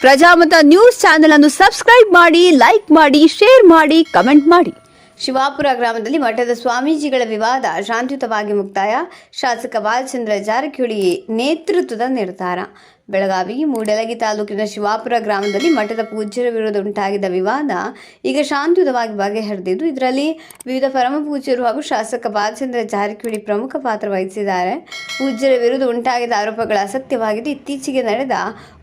Prajamata news channel ಅನ್ನು subscribe ಮಾಡಿ, like ಮಾಡಿ, ಶೇರ್ ಮಾಡಿ, ಕಮೆಂಟ್ ಮಾಡಿ. ಶಿವಾಪುರ ಗ್ರಾಮದಲ್ಲಿ ಮಠದ ಸ್ವಾಮೀಜಿಗಳ ವಿವಾದ ಶಾಂತಿಯುತವಾಗಿ ಮುಕ್ತಾಯ. ಶಾಸಕ ಬಾಲಚಂದ್ರ ಜಾರಕಿಹೊಳಿ ನೇತೃತ್ವದ ನಿರ್ಧಾರ. ಬೆಳಗಾವಿ, ಮೂಡಲಗಿ ತಾಲೂಕಿನ ಶಿವಾಪುರ ಗ್ರಾಮದಲ್ಲಿ ಮಠದ ಪೂಜ್ಯರ ವಿರುದ್ಧ ಉಂಟಾಗಿದ್ದ ವಿವಾದ ಈಗ ಶಾಂತಿಯುತವಾಗಿ ಬಗೆಹರಿದಿದ್ದು, ಇದರಲ್ಲಿ ವಿವಿಧ ಪರಮ ಪೂಜ್ಯರು ಹಾಗೂ ಶಾಸಕ ಬಾಲಚಂದ್ರ ಜಾರಕಿಹೊಳಿ ಪ್ರಮುಖ ಪಾತ್ರ ವಹಿಸಿದ್ದಾರೆ. ಪೂಜ್ಯರ ವಿರುದ್ಧ ಉಂಟಾಗಿದ್ದ ಆರೋಪಗಳು ಅಸತ್ಯವಾಗಿದ್ದು ಇತ್ತೀಚೆಗೆ ನಡೆದ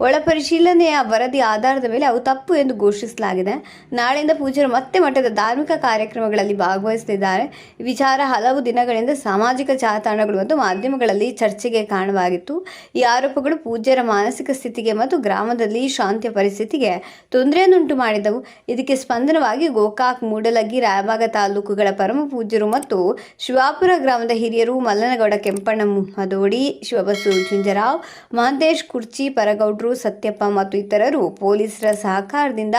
ಒಳಪರಿಶೀಲನೆಯ ವರದಿ ಆಧಾರದ ಮೇಲೆ ಅವು ತಪ್ಪು ಎಂದು ಘೋಷಿಸಲಾಗಿದೆ. ನಾಳೆಯಿಂದ ಪೂಜ್ಯರು ಮತ್ತೆ ಮಠದ ಧಾರ್ಮಿಕ ಕಾರ್ಯಕ್ರಮಗಳಲ್ಲಿ ಭಾಗವಹಿಸುತ್ತಿದ್ದಾರೆ ವಿಚಾರ ಹಲವು ದಿನಗಳಿಂದ ಸಾಮಾಜಿಕ ಜಾಲತಾಣಗಳು ಮತ್ತು ಮಾಧ್ಯಮಗಳಲ್ಲಿ ಚರ್ಚೆಗೆ ಕಾರಣವಾಗಿತ್ತು. ಈ ಆರೋಪಗಳು ಪೂಜ್ಯರ ಮಾನಸಿಕ ಸ್ಥಿತಿಗೆ ಮತ್ತು ಗ್ರಾಮದಲ್ಲಿ ಶಾಂತಿಯ ಪರಿಸ್ಥಿತಿಗೆ ತೊಂದರೆಯನ್ನುಂಟು ಮಾಡಿದವು. ಇದಕ್ಕೆ ಸ್ಪಂದನವಾಗಿ ಗೋಕಾಕ್, ಮೂಡಲಗಿ, ರಾಯಬಾಗ ತಾಲೂಕುಗಳ ಪರಮ ಪೂಜ್ಯರು ಮತ್ತು ಶಿವಾಪುರ ಗ್ರಾಮದ ಹಿರಿಯರು ಮಲ್ಲನಗೌಡ, ಕೆಂಪಣ್ಣ, ಮುಹದೋಡಿ, ಶಿವಬಸು, ಜುಂಜರಾವ್ ಮಹಂತೇಶ್ ಕುರ್ಚಿ, ಪರಗೌಡ್ರು, ಸತ್ಯಪ್ಪ ಮತ್ತು ಇತರರು ಪೊಲೀಸರ ಸಹಕಾರದಿಂದ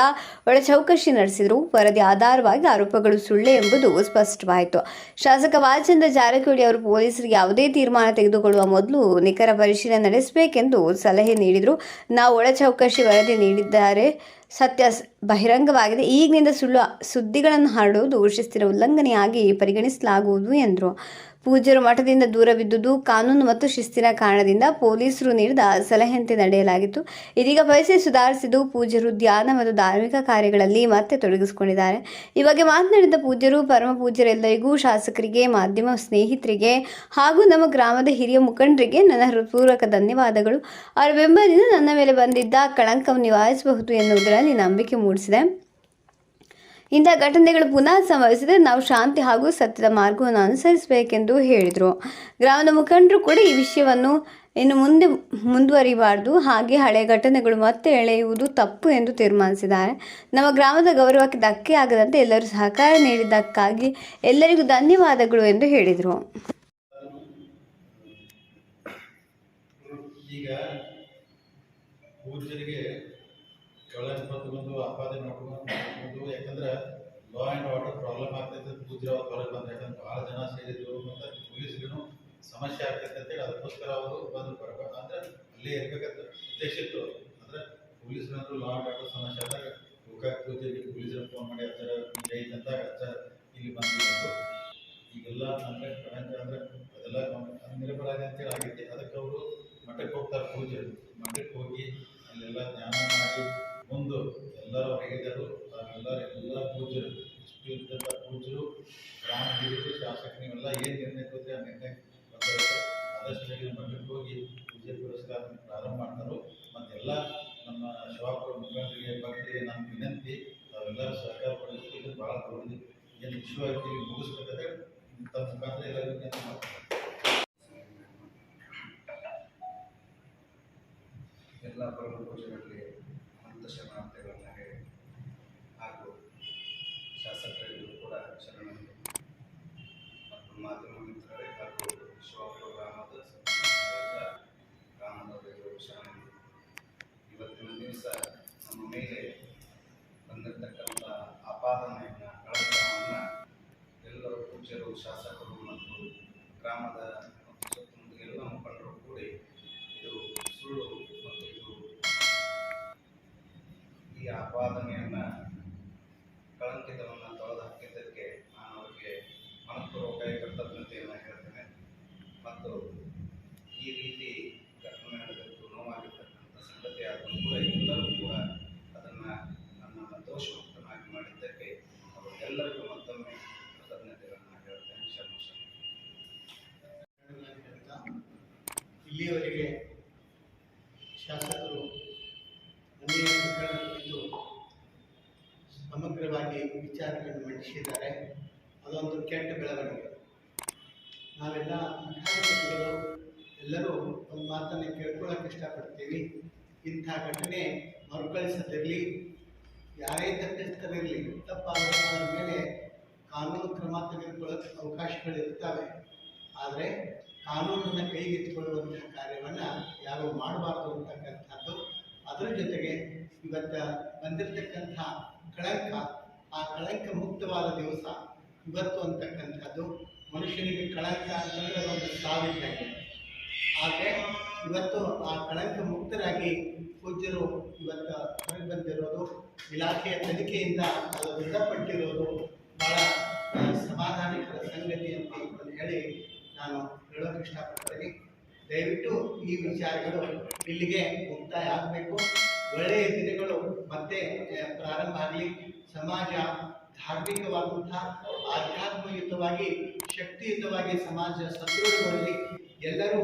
ಒಳ ಚೌಕಶಿ ನಡೆಸಿದರು. ವರದಿ ಆಧಾರವಾಗಿ ಆರೋಪಗಳು ಸುಳ್ಳೆ ಎಂಬುದು ಸ್ಪಷ್ಟವಾಯಿತು. ಶಾಸಕ ಬಾಲಚಂದ್ರ ಜಾರಕಿಹೊಳಿ ಅವರು ಪೊಲೀಸರಿಗೆ ಯಾವುದೇ ತೀರ್ಮಾನ ತೆಗೆದುಕೊಳ್ಳುವ ಮೊದಲು ನಿಖರ ಪರಿಶೀಲನೆ ನಡೆಸಬೇಕೆಂದು ಸಲಹೆ ನೀಡಿದರು. ನಾವು ಒಳ ಚೌಕಶಿ ವರದಿ ನೀಡಿದ್ದಾರೆ. ಸತ್ಯ ಬಹಿರಂಗವಾಗಿದೆ. ಈಗಿನಿಂದ ಸುಳ್ಳು, ಸುದ್ದಿಗಳನ್ನು ಹರಡುವುದು ಶಿಸ್ತಿನ ಉಲ್ಲಂಘನೆಯಾಗಿ ಪರಿಗಣಿಸಲಾಗುವುದು ಎಂದರು. ಪೂಜ್ಯರು ಮಠದಿಂದ ದೂರವಿದ್ದುದು ಕಾನೂನು ಮತ್ತು ಶಿಸ್ತಿನ ಕಾರಣದಿಂದ ಪೊಲೀಸರು ನೀಡಿದ ಸಲಹೆಯಂತೆ ನಡೆಯಲಾಗಿತ್ತು. ಇದೀಗ ಪರಿಸ್ಥಿತಿ ಸುಧಾರಿಸಿದ್ದು, ಪೂಜ್ಯರು ಧ್ಯಾನ ಮತ್ತು ಧಾರ್ಮಿಕ ಕಾರ್ಯಗಳಲ್ಲಿ ಮತ್ತೆ ತೊಡಗಿಸಿಕೊಂಡಿದ್ದಾರೆ. ಈ ಬಗ್ಗೆ ಮಾತನಾಡಿದ ಪೂಜ್ಯರು, ಪರಮ ಪೂಜ್ಯರೆಲ್ಲರಿಗೂ ಶಾಸಕರಿಗೆ, ಮಾಧ್ಯಮ ಸ್ನೇಹಿತರಿಗೆ ಹಾಗೂ ನಮ್ಮ ಗ್ರಾಮದ ಹಿರಿಯ ಮುಖಂಡರಿಗೆ ನನ್ನ ಹೃತ್ಪೂರ್ವಕ ಧನ್ಯವಾದಗಳು. ಅವರ ಬೆಂಬಲದಿಂದ ನನ್ನ ಮೇಲೆ ಬಂದಿದ್ದ ಕಳಂಕವನ್ನು ನಿವಾರಿಸಬಹುದು ಎನ್ನುವುದರಲ್ಲಿ ನಂಬಿಕೆ ಮೂಡಿಸಿದೆ. ಇಂತಹ ಘಟನೆಗಳು ಪುನಃ ಸಂಭವಿಸಿದರೆ ನಾವು ಶಾಂತಿ ಹಾಗೂ ಸತ್ಯದ ಮಾರ್ಗವನ್ನು ಅನುಸರಿಸಬೇಕೆಂದು ಹೇಳಿದರು. ಗ್ರಾಮದ ಮುಖಂಡರು ಕೂಡ ಈ ವಿಷಯವನ್ನು ಇನ್ನು ಮುಂದೆ ಮುಂದುವರಿಬಾರ್ದು. ಹಾಗೆ ಹಳೆಯ ಘಟನೆಗಳು ಮತ್ತೆ ಎಳೆಯುವುದು ತಪ್ಪು ಎಂದು ತೀರ್ಮಾನಿಸಿದ್ದಾರೆ. ನಮ್ಮ ಗ್ರಾಮದ ಗೌರವಕ್ಕೆ ಧಕ್ಕೆ ಆಗದಂತೆ ಎಲ್ಲರೂ ಸಹಕಾರ ನೀಡಿದ್ದಕ್ಕಾಗಿ ಎಲ್ಲರಿಗೂ ಧನ್ಯವಾದಗಳು ಎಂದು ಹೇಳಿದರು. ಈಗ ಕಳ್ಳಪತ್ರ ಒಂದು ಆಪಾದನೆ ಯಾಕಂದ್ರೆ ಲಾ ಆ್ಯಂಡ್ ಆರ್ಡರ್ ಪ್ರಾಬ್ಲಮ್ ಆಗ್ತೈತೆ ಕಾಲೇಜ್ ಬಂದ್ರೆ ಯಾಕಂದ್ರೆ ಭಾಳ ಜನ ಸೇರಿದ್ರು ಮತ್ತು ಪೊಲೀಸ್ಗೂ ಸಮಸ್ಯೆ ಆಗ್ತೈತೆ ಅಂತೇಳಿ ಅದಕ್ಕೋಸ್ಕರ ಅವರು ಬಂದು ಬರ್ಬೇಕು. ಅಂದ್ರೆ ಅಲ್ಲೇ ಇರ್ಬೇಕಂತ ಉದ್ದೇಶ ಇತ್ತು. ಅಂದ್ರೆ ಪೊಲೀಸ್ರಂದ್ರು ಲಾ ಆರ್ಡರ್ ಸಮಸ್ಯೆ ಆದಾಗ ಗೋಕಾಕ್ ಪೂಜೆಗೆ ಪೊಲೀಸರು ಫೋನ್ ಮಾಡಿ ಹಚ್ಚಾರ ಹಿಂಗೆ ಅಂದಾಗ ಹಚ್ಚಾರ ಇಲ್ಲಿ ಬಂದು ಈಗೆಲ್ಲ ಅಂದ್ರೆ ಕಳಂಕ ಅಂದ್ರೆ ಅದೆಲ್ಲ ನಿರಪರಾಧಿ ಅಂತೇಳಿ ಆಗೈತಿ ಅದಕ್ಕೆ ಅವರು ಮಠಕ್ಕೆ ಹೋಗ್ತಾರೆ ಪೂಜೆರು ಮಠಕ್ಕೆ ಹೋಗಿ ವಿಜಯ ಪುರಸ್ಕಾರ ಪ್ರಾರಂಭ ಮಾಡ್ತಾರೋ, ಮತ್ತೆಲ್ಲ ನಮ್ಮ ಶಿವಾಪುರ ಮುಖಂಡರಿಗೆ ಭಕ್ತರಿಗೆ ನಮ್ಮ ವಿನಂತಿ ತಾವೆಲ್ಲರೂ ಸಹಕಾರ ಪಡೆದು ಇದು ಭಾಳ ದೊಡ್ಡದು. ಏನು ಮುಗಿಸ್ಬೇಕಾದ್ರೆ ತಮ್ಮ ಮುಖಾಂತರ ಎಲ್ಲರಿಗೂ ಎಲ್ಲ ಪರಮ ಪೂಜೆಗಳಲ್ಲಿ ಅಂತ ಶರಣಾರ್ಥಿಗಳನ್ನ ಹೇಳಿ ಹಾಗೂ ಶಾಸಕರಿಗೂ ಕೂಡ ಶರಣರು ಮತ್ತು ಮಾಧ್ಯಮ ಮಿತ್ರರೇ ಹಾಗೂ ಶಿವಪುರ ಗ್ರಾಮದ ಸಂಬಂಧಿಸಿದ ಗ್ರಾಮದವರಿಗೂ ಶರಣರು ಇವತ್ತಿನ ದಿವಸ ನಮ್ಮ ಮೇಲೆ ಬಂದಿರತಕ್ಕಂಥ ಆಪಾದನೆಯನ್ನು ಕಳಂಕವನ್ನು ಎಲ್ಲರೂ ಪೂಜ್ಯರು ಶಾಸಕರು ಮತ್ತು ಗ್ರಾಮದ ಮತ್ತು ಸುತ್ತಮುತ್ತ ಎಲ್ಲ ಮುಖಂಡರು ಕೂಡಿ ಇದು ಸುಳ್ಳು ಮತ್ತು ಇದು ಈ ಆಪಾದನೆಯನ್ನು ಕಳಂಕಿತವನ್ನು ತೊಳೆದು ಹಾಕಿದ್ದಕ್ಕೆ ನಾನು ಅವರಿಗೆ ಮನಪೂರ್ವಕ ಕೃತಜ್ಞತೆಯನ್ನು ಹೇಳ್ತೇನೆ ಮತ್ತು ಈ ರೀತಿ ಇಲ್ಲಿಯವರೆಗೆ ಶಾಸಕರು ಕುರಿತು ಸಮಗ್ರವಾಗಿ ವಿಚಾರಗಳನ್ನು ಮಂಡಿಸಿದ್ದಾರೆ. ಅದೊಂದು ಕೆಟ್ಟ ಬೆಳವಣಿಗೆ. ನಾವೆಲ್ಲ ಮುಖ್ಯಮಂತ್ರಿಗಳು ಎಲ್ಲರೂ ಒಂದು ಮಾತನ್ನು ಕೇಳ್ಕೊಳ್ಳೋಕೆ ಇಷ್ಟಪಡ್ತೀವಿ. ಇಂಥ ಘಟನೆ ಮರುಕಳಿಸದಿರಲಿ, ಯಾರೇ ತಪ್ಪಿಸ್ತರಿರಲಿ, ತಪ್ಪಾದ ಮೇಲೆ ಕಾನೂನು ಕ್ರಮ ತೆಗೆದುಕೊಳ್ಳೋಕೆ ಅವಕಾಶಗಳಿರ್ತವೆ ಆದರೆ ಕಾನೂನನ್ನು ಕೈಗೆತ್ತಿಕೊಳ್ಳುವಂತಹ ಕಾರ್ಯವನ್ನು ಯಾರು ಮಾಡಬಾರ್ದು ಅಂತಕ್ಕಂಥದ್ದು ಅದರ ಜೊತೆಗೆ ಇವತ್ತು ಬಂದಿರತಕ್ಕಂಥ ಕಳಂಕ ಆ ಕಳಂಕ ಮುಕ್ತವಾದ ದಿವಸ ಇವತ್ತು ಅಂತಕ್ಕಂಥದ್ದು ಮನುಷ್ಯನಿಗೆ ಕಳಂಕ ಅಂತಂದರೆ ಒಂದು ಸಾವಿದ್ದಂಗೆ ಆದರೆ ಇವತ್ತು ಆ ಕಳಂಕ ಮುಕ್ತರಾಗಿ ಪೂಜ್ಯರು ಇವತ್ತು ಹೊರಗೆ ಬಂದಿರೋದು ಇಲಾಖೆಯ ತನಿಖೆಯಿಂದ ಅದು ದೃಢಪಟ್ಟಿರೋದು ಆ, ಸಮಾಧಾನಕರ ಸಂಗತಿ ಅಂತ ಹೇಳಿ ನಾನು ಹೇಳೋಕೆ ಇಷ್ಟಪಡ್ತೀನಿ. ದಯವಿಟ್ಟು ಈ ವಿಚಾರಗಳು ಇಲ್ಲಿಗೆ ಮುಕ್ತಾಯ ಆಗಬೇಕು. ಒಳ್ಳೆಯ ದಿನಗಳು ಮತ್ತೆ ಪ್ರಾರಂಭ ಆಗಲಿ. ಸಮಾಜ ಧಾರ್ಮಿಕವಾದಂತಹ, ಆಧ್ಯಾತ್ಮಯುತವಾಗಿ, ಶಕ್ತಿಯುತವಾಗಿ ಸಮಾಜ ಸದೃಢಗೊಳ್ಳಲಿ ಎಲ್ಲರೂ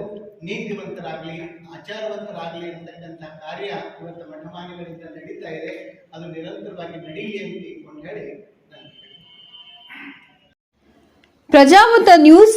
ನೀತಿವಂತರಾಗಲಿ, ಆಚಾರವಂತರಾಗಲಿ ಅಂತಕ್ಕಂಥ ಕಾರ್ಯ ಇವತ್ತು ಮಠಮಾನ್ಯಗಳಿಂದ ನಡೀತಾ ಇದೆ. ಅದು ನಿರಂತರವಾಗಿ ನಡೀಲಿ ಅಂತ ಹೇಳಿ ಪ್ರಜಾಮತ ನ್ಯೂಸ್